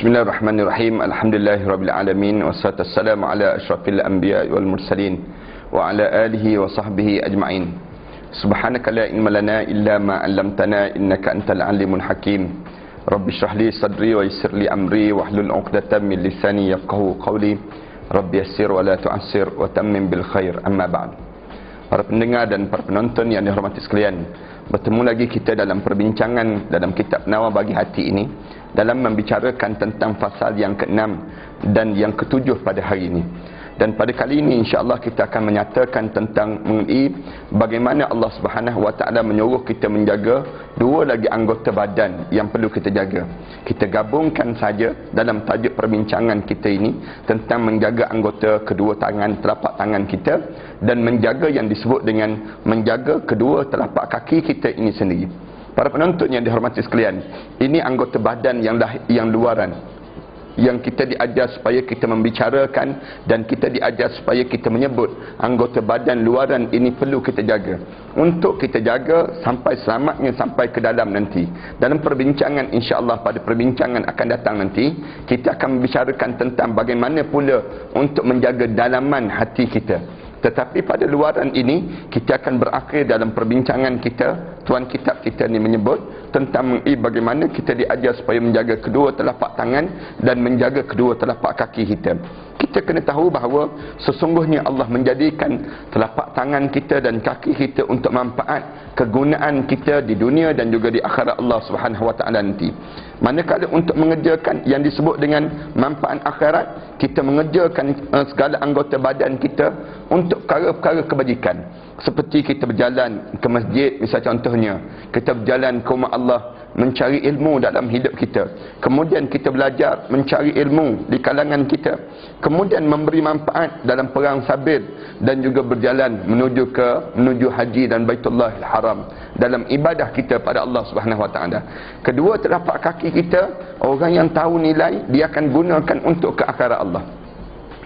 Bismillahirrahmanirrahim. Alhamdulillahirabbil wassalatu wassalamu ala asyrafil anbiya wal mursalin wa ala alihi wa sahbihi ajma'in. Subhanaka la ilma lana illa ma 'allamtana innaka antal alimul hakim. Rabbi shrah li sadri wa yassir li amri wa hlul 'uqdatam min lisani yafqahu qawli. Rabbi yassir wa la tu'assir wa tammim bil khair. Amma ba'd. Para pendengar dan para penonton yang dihormati sekalian, bertemu lagi kita dalam perbincangan dalam kitab Nawa bagi hati ini dalam membicarakan tentang pasal yang ke-6 dan yang ke-7 pada hari ini. Dan pada kali ini insya-Allah kita akan menyatakan tentang mengenai bagaimana Allah Subhanahu wa taala menyuruh kita menjaga dua lagi anggota badan yang perlu kita jaga. Kita gabungkan saja dalam tajuk perbincangan kita ini tentang menjaga anggota kedua tangan telapak tangan kita dan menjaga yang disebut dengan menjaga kedua telapak kaki kita ini sendiri. Para penonton yang dihormati sekalian, ini anggota badan yang dah yang luaran yang kita diajar supaya kita membicarakan dan kita diajar supaya kita menyebut. Anggota badan luaran ini perlu kita jaga. Untuk kita jaga sampai selamatnya sampai ke dalam nanti. Dalam perbincangan insya-Allah pada perbincangan akan datang nanti kita akan membicarakan tentang bagaimana pula untuk menjaga dalaman hati kita tetapi pada luaran ini kita akan berakhir dalam perbincangan kita tuan kitab kita ni menyebut tentang bagaimana kita diajar supaya menjaga kedua telapak tangan dan menjaga kedua telapak kaki kita. Kita kena tahu bahawa sesungguhnya Allah menjadikan telapak tangan kita dan kaki kita untuk manfaat kegunaan kita di dunia dan juga di akhirat Allah Subhanahu wa taala nanti. Manakala untuk mengerjakan yang disebut dengan manfaat akhirat, kita mengerjakan uh, segala anggota badan kita untuk perkara-perkara kebajikan. Seperti kita berjalan ke masjid, misal contohnya, kita berjalan ke rumah Allah, mencari ilmu dalam hidup kita. Kemudian kita belajar mencari ilmu di kalangan kita. Kemudian memberi manfaat dalam perang sabit dan juga berjalan menuju ke menuju haji dan Baitullah Haram dalam ibadah kita pada Allah Subhanahu Wa Taala. Kedua telapak kaki kita, orang yang tahu nilai dia akan gunakan untuk ke akhirat Allah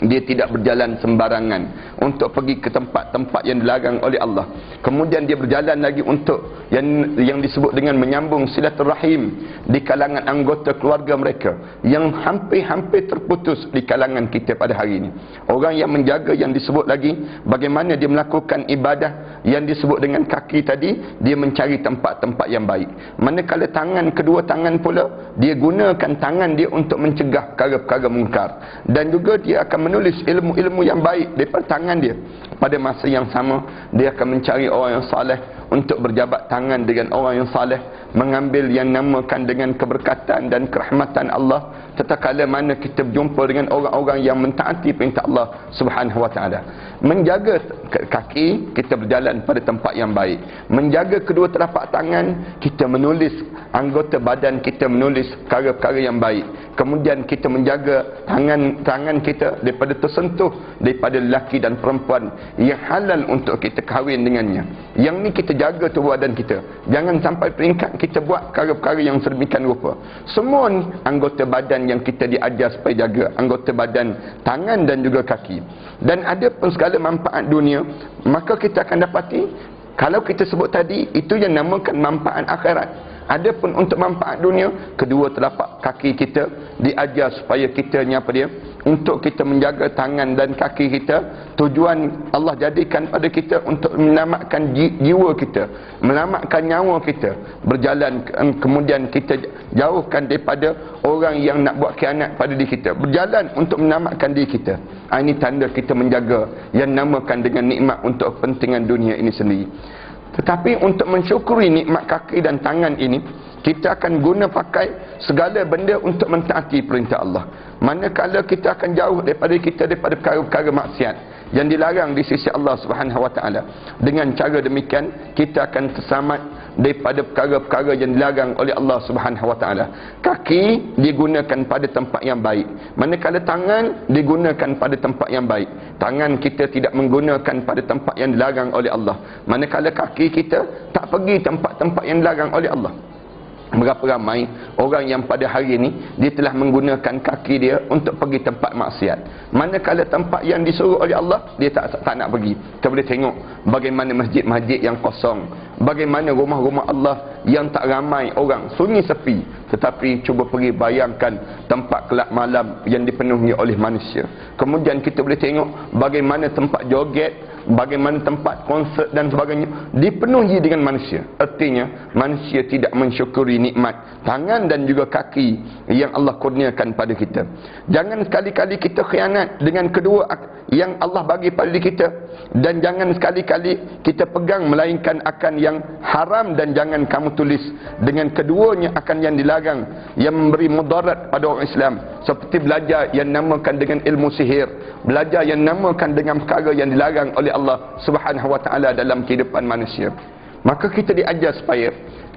dia tidak berjalan sembarangan untuk pergi ke tempat-tempat yang dilarang oleh Allah. Kemudian dia berjalan lagi untuk yang yang disebut dengan menyambung silaturahim di kalangan anggota keluarga mereka yang hampir-hampir terputus di kalangan kita pada hari ini. Orang yang menjaga yang disebut lagi bagaimana dia melakukan ibadah yang disebut dengan kaki tadi dia mencari tempat-tempat yang baik. Manakala tangan kedua tangan pula dia gunakan tangan dia untuk mencegah perkara-perkara mungkar. Dan juga dia akan menulis ilmu-ilmu yang baik daripada tangan dia. Pada masa yang sama dia akan mencari orang yang saleh untuk berjabat tangan dengan orang yang saleh mengambil yang namakan dengan keberkatan dan kerahmatan Allah tatkala mana kita berjumpa dengan orang-orang yang mentaati perintah Allah Subhanahu wa taala. Menjaga kaki kita berjalan pada tempat yang baik. Menjaga kedua telapak tangan kita menulis anggota badan kita menulis perkara-perkara yang baik. Kemudian kita menjaga tangan tangan kita daripada tersentuh daripada lelaki dan perempuan yang halal untuk kita kahwin dengannya. Yang ni kita jaga tubuh badan kita. Jangan sampai peringkat kita buat perkara-perkara yang sedemikian rupa. Semua ni anggota badan yang kita diajar supaya jaga. Anggota badan tangan dan juga kaki. Dan ada pun segala manfaat dunia maka kita akan dapati kalau kita sebut tadi itu yang namakan manfaat akhirat. Adapun untuk manfaat dunia, kedua telapak kaki kita diajar supaya kita ni apa dia? Untuk kita menjaga tangan dan kaki kita, tujuan Allah jadikan pada kita untuk menyelamatkan jiwa kita, menyelamatkan nyawa kita. Berjalan kemudian kita jauhkan daripada orang yang nak buat khianat pada diri kita. Berjalan untuk menyelamatkan diri kita. Ah, ini tanda kita menjaga yang namakan dengan nikmat untuk kepentingan dunia ini sendiri. Tetapi untuk mensyukuri nikmat kaki dan tangan ini, kita akan guna pakai segala benda untuk mentaati perintah Allah. Manakala kita akan jauh daripada kita daripada perkara-perkara maksiat yang dilarang di sisi Allah Subhanahu Wa Taala. Dengan cara demikian, kita akan terselamat daripada perkara-perkara yang dilarang oleh Allah Subhanahu Wa Taala. Kaki digunakan pada tempat yang baik. Manakala tangan digunakan pada tempat yang baik. Tangan kita tidak menggunakan pada tempat yang dilarang oleh Allah. Manakala kaki kita tak pergi tempat-tempat yang dilarang oleh Allah. Berapa ramai orang yang pada hari ini dia telah menggunakan kaki dia untuk pergi tempat maksiat. Manakala tempat yang disuruh oleh Allah dia tak tak nak pergi. Kita boleh tengok bagaimana masjid-masjid yang kosong, bagaimana rumah-rumah Allah yang tak ramai orang sunyi sepi tetapi cuba pergi bayangkan tempat kelab malam yang dipenuhi oleh manusia. Kemudian kita boleh tengok bagaimana tempat joget bagaimana tempat konsert dan sebagainya dipenuhi dengan manusia. Artinya manusia tidak mensyukuri nikmat tangan dan juga kaki yang Allah kurniakan pada kita. Jangan sekali-kali kita khianat dengan kedua yang Allah bagi pada kita dan jangan sekali-kali kita pegang melainkan akan yang haram dan jangan kamu tulis dengan keduanya akan yang dilarang yang memberi mudarat pada orang Islam. Seperti belajar yang namakan dengan ilmu sihir belajar yang namakan dengan perkara yang dilarang oleh Allah Subhanahu wa taala dalam kehidupan manusia. Maka kita diajar supaya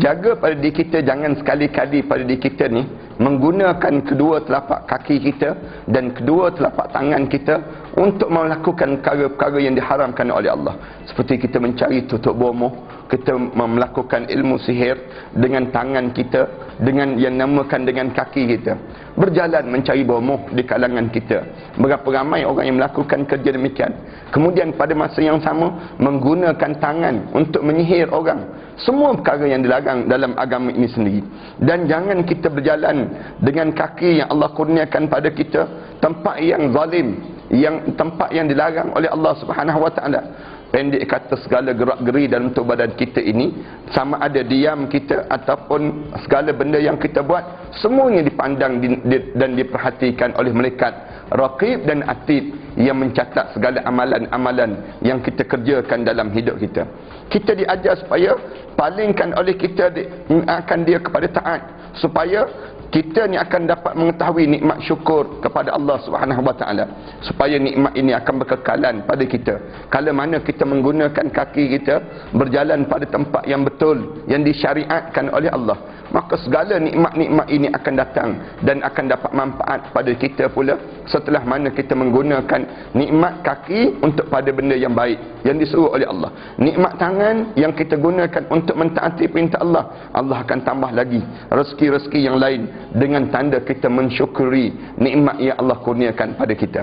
jaga pada diri kita jangan sekali-kali pada diri kita ni menggunakan kedua telapak kaki kita dan kedua telapak tangan kita untuk melakukan perkara-perkara yang diharamkan oleh Allah. Seperti kita mencari tutup bomoh kita melakukan ilmu sihir dengan tangan kita dengan yang namakan dengan kaki kita. Berjalan mencari bomoh di kalangan kita. Berapa ramai orang yang melakukan kerja demikian. Kemudian pada masa yang sama menggunakan tangan untuk menyihir orang. Semua perkara yang dilarang dalam agama ini sendiri. Dan jangan kita berjalan dengan kaki yang Allah kurniakan pada kita tempat yang zalim yang tempat yang dilarang oleh Allah Subhanahu wa taala. Pendek kata segala gerak geri dalam tubuh badan kita ini sama ada diam kita ataupun segala benda yang kita buat semuanya dipandang di, di, dan diperhatikan oleh malaikat raqib dan atid yang mencatat segala amalan-amalan yang kita kerjakan dalam hidup kita kita diajar supaya palingkan oleh kita di, akan dia kepada taat. Supaya kita ni akan dapat mengetahui nikmat syukur kepada Allah Subhanahu wa taala. Supaya nikmat ini akan berkekalan pada kita. Kalau mana kita menggunakan kaki kita berjalan pada tempat yang betul yang disyariatkan oleh Allah maka segala nikmat-nikmat ini akan datang dan akan dapat manfaat pada kita pula setelah mana kita menggunakan nikmat kaki untuk pada benda yang baik yang disuruh oleh Allah. Nikmat tangan yang kita gunakan untuk mentaati perintah Allah Allah akan tambah lagi rezeki-rezeki yang lain dengan tanda kita mensyukuri nikmat yang Allah kurniakan pada kita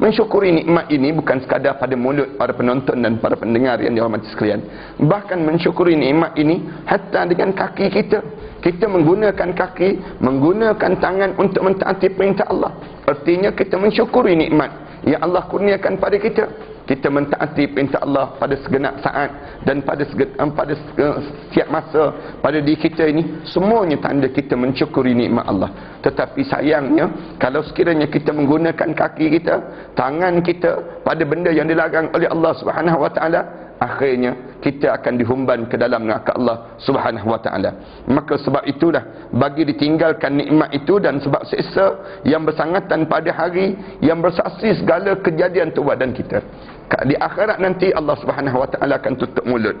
mensyukuri nikmat ini bukan sekadar pada mulut para penonton dan para pendengar yang dihormati sekalian. Bahkan mensyukuri nikmat ini hatta dengan kaki kita. Kita menggunakan kaki menggunakan tangan untuk mentaati perintah Allah. Artinya kita mensyukuri nikmat yang Allah kurniakan pada kita kita mentaati perintah Allah pada segenap saat dan pada segenap, pada setiap masa pada diri kita ini semuanya tanda kita mensyukuri nikmat Allah tetapi sayangnya kalau sekiranya kita menggunakan kaki kita tangan kita pada benda yang dilarang oleh Allah Subhanahu wa taala akhirnya kita akan dihumban ke dalam neraka Allah Subhanahu wa taala. Maka sebab itulah bagi ditinggalkan nikmat itu dan sebab seksa yang bersangatan pada hari yang bersaksi segala kejadian tu badan kita. Di akhirat nanti Allah Subhanahu wa taala akan tutup mulut.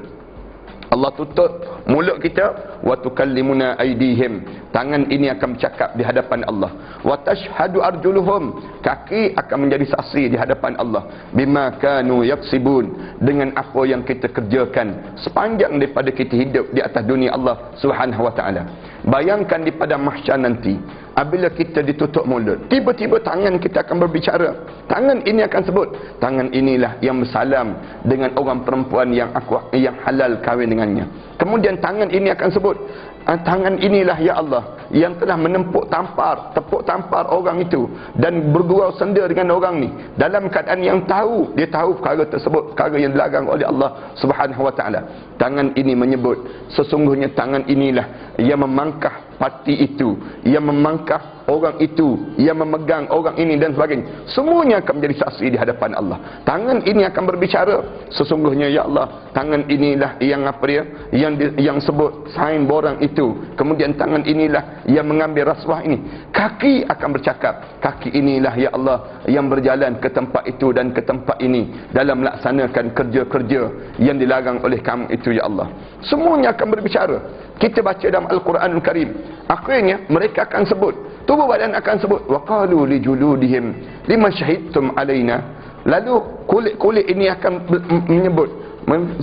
Allah tutup mulut kita wa tukallimuna aydihim. Tangan ini akan bercakap di hadapan Allah. Wa tashhadu arjuluhum. Kaki akan menjadi saksi di hadapan Allah. Bima kanu yaksibun. Dengan apa yang kita kerjakan sepanjang daripada kita hidup di atas dunia Allah Subhanahu wa taala bayangkan di pada mahsyar nanti apabila kita ditutup mulut tiba-tiba tangan kita akan berbicara. Tangan ini akan sebut tangan inilah yang bersalam dengan orang perempuan yang aku yang halal kahwin dengannya. Kemudian tangan ini akan sebut tangan inilah ya Allah yang telah menempuk tampar tepuk tampar orang itu dan bergurau senda dengan orang ni. Dalam keadaan yang tahu dia tahu perkara tersebut perkara yang dilarang oleh Allah Subhanahu wa taala. Tangan ini menyebut sesungguhnya tangan inilah yang memangkah parti itu. Yang memangkah orang itu yang memegang orang ini dan sebagainya. Semuanya akan menjadi saksi di hadapan Allah. Tangan ini akan berbicara. Sesungguhnya ya Allah tangan inilah yang apa dia? Yang di, yang sebut sign borang itu. Kemudian tangan inilah yang mengambil rasuah ini. Kaki akan bercakap. Kaki inilah ya Allah yang berjalan ke tempat itu dan ke tempat ini dalam melaksanakan kerja-kerja yang dilarang oleh kamu itu ya Allah. Semuanya akan berbicara. Kita baca dalam Al-Quranul Karim akhirnya mereka akan sebut. Tubuh badan akan sebut waqalu li juludihim lima syahidtum alaina lalu kulit-kulit ini akan menyebut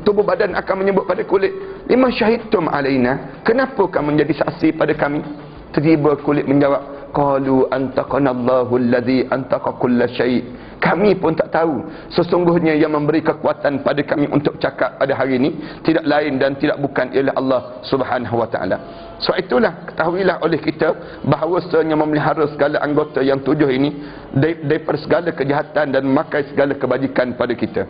tubuh badan akan menyebut pada kulit lima syahidtum alaina kenapa kamu menjadi saksi pada kami? Tiba kulit menjawab qalu antaqana Allahu allazi antaqa kulla syai Kami pun tak tahu. Sesungguhnya yang memberi kekuatan pada kami untuk cakap pada hari ini tidak lain dan tidak bukan ialah Allah Subhanahu wa taala. So itulah ketahuilah oleh kita bahawa sebenarnya memelihara segala anggota yang tujuh ini daripada segala kejahatan dan memakai segala kebajikan pada kita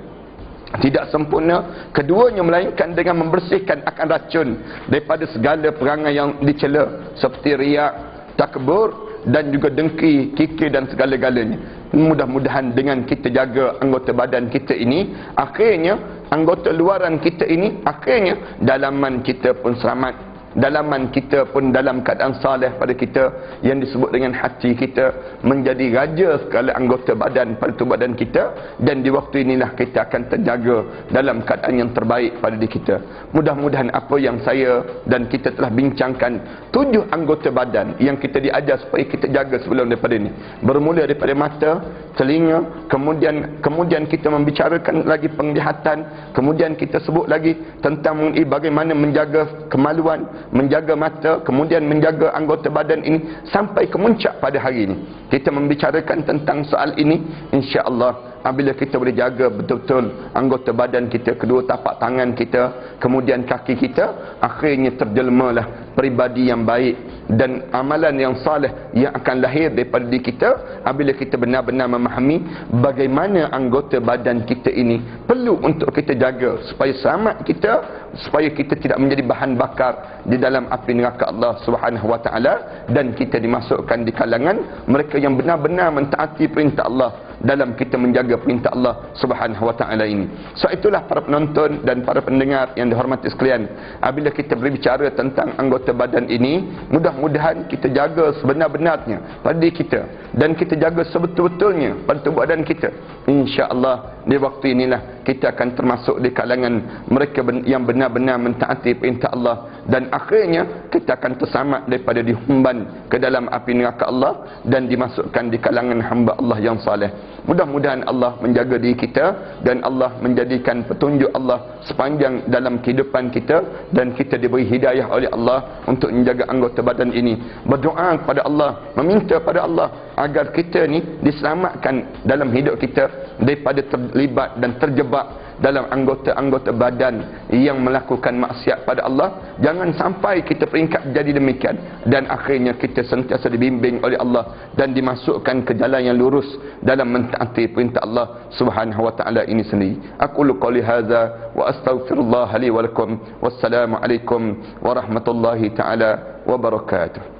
tidak sempurna keduanya melainkan dengan membersihkan akan racun daripada segala perangai yang dicela seperti riak takbur dan juga dengki kikir dan segala-galanya. Mudah-mudahan dengan kita jaga anggota badan kita ini akhirnya anggota luaran kita ini akhirnya dalaman kita pun selamat dalaman kita pun dalam keadaan saleh pada kita yang disebut dengan hati kita menjadi raja segala anggota badan pada tubuh badan kita. Dan di waktu inilah kita akan terjaga dalam keadaan yang terbaik pada diri kita. Mudah-mudahan apa yang saya dan kita telah bincangkan tujuh anggota badan yang kita diajar supaya kita jaga sebelum daripada ini bermula daripada mata telinga kemudian kemudian kita membicarakan lagi penglihatan kemudian kita sebut lagi tentang mengenai bagaimana menjaga kemaluan menjaga mata, kemudian menjaga anggota badan ini sampai ke muncak pada hari ini. Kita membicarakan tentang soal ini, insya-Allah apabila kita boleh jaga betul-betul anggota badan kita, kedua tapak tangan kita, kemudian kaki kita, akhirnya terjelmalah peribadi yang baik dan amalan yang saleh yang akan lahir daripada diri kita apabila kita benar-benar memahami bagaimana anggota badan kita ini perlu untuk kita jaga supaya selamat kita supaya kita tidak menjadi bahan bakar di dalam api neraka Allah Subhanahu wa taala dan kita dimasukkan di kalangan mereka yang benar-benar mentaati perintah Allah dalam kita menjaga perintah Allah Subhanahu wa taala ini. So itulah para penonton dan para pendengar yang dihormati sekalian. Apabila kita berbicara tentang anggota badan ini, mudah-mudahan kita jaga sebenar-benarnya pada diri kita dan kita jaga sebetul-betulnya pada tubuh badan kita. Insya-Allah di waktu inilah kita akan termasuk di kalangan mereka yang benar-benar mentaati perintah Allah dan akhirnya kita akan terselamat daripada dihumban ke dalam api neraka Allah dan dimasukkan di kalangan hamba Allah yang saleh. Mudah-mudahan Allah menjaga diri kita dan Allah menjadikan petunjuk Allah sepanjang dalam kehidupan kita dan kita diberi hidayah oleh Allah untuk menjaga anggota badan ini. Berdoa kepada Allah, meminta pada Allah agar kita ni diselamatkan dalam hidup kita daripada terlibat dan terjebak dalam anggota-anggota badan yang melakukan maksiat pada Allah. Jangan sampai kita peringkat jadi demikian dan akhirnya kita sentiasa dibimbing oleh Allah dan dimasukkan ke jalan yang lurus dalam mentaati perintah Allah Subhanahu wa taala ini sendiri. Aku qouli hadza wa astaghfirullah li wa lakum. Wassalamu alaikum warahmatullahi taala wabarakatuh